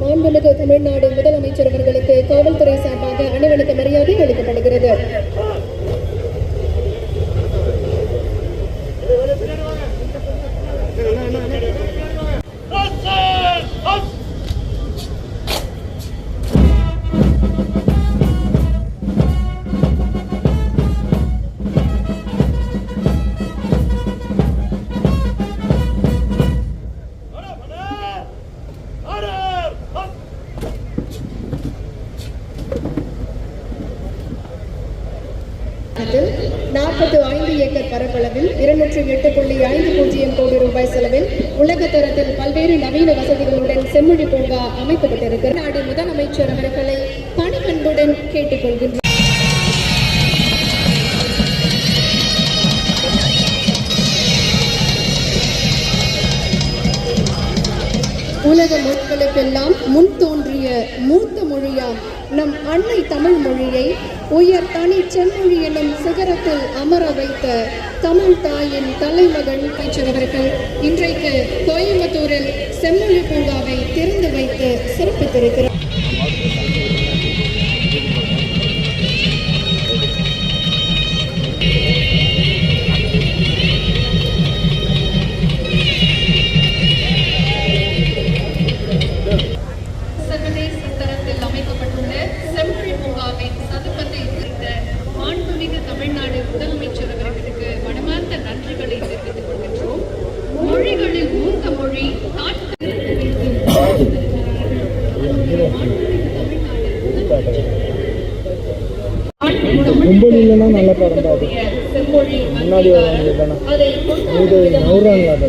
மாண்புமிகு தமிழ்நாடு முதலமைச்சர் அவர்களுக்கு காவல்துறை சார்பாக அணிவகுத்த மரியாதை அளிக்கப்படுகிறது. நாற்பத்தி ஐந்து ஏக்கர் பரப்பளவில் இருநூற்றி எட்டு புள்ளி ஐந்து பூஜ்ஜியம் கோடி ரூபாய் செலவில் உலக தரத்தில் பல்வேறு நவீன வசதிகளுடன் செம்மொழி பூங்கா அமைக்கப்பட்டிருக்கிறது. நாடு முதலமைச்சர் அவர்களை பணிபண்புடன் கேட்டுக்கொள்கின்றனர் உலக மொழிகளுக்கெல்லாம் முன் தோன்றிய மூத்த மொழியாம் நம் அன்னை தமிழ் மொழியை உயர் தனி செம்மொழி எனும் சிகரத்தில் அமர வைத்த தமிழ் தாயின் தலைமகன் அவர்கள் இன்றைக்கு கோயம்புத்தூரில் செம்மொழி பூங்காவை திறந்து வைத்து சிறப்பித்திருக்கிறார். கும்பல் இல்லைன்னா நல்ல படம் தான். அது முன்னாடி வரவங்க தானே அதை இது நவுறாங்களா அது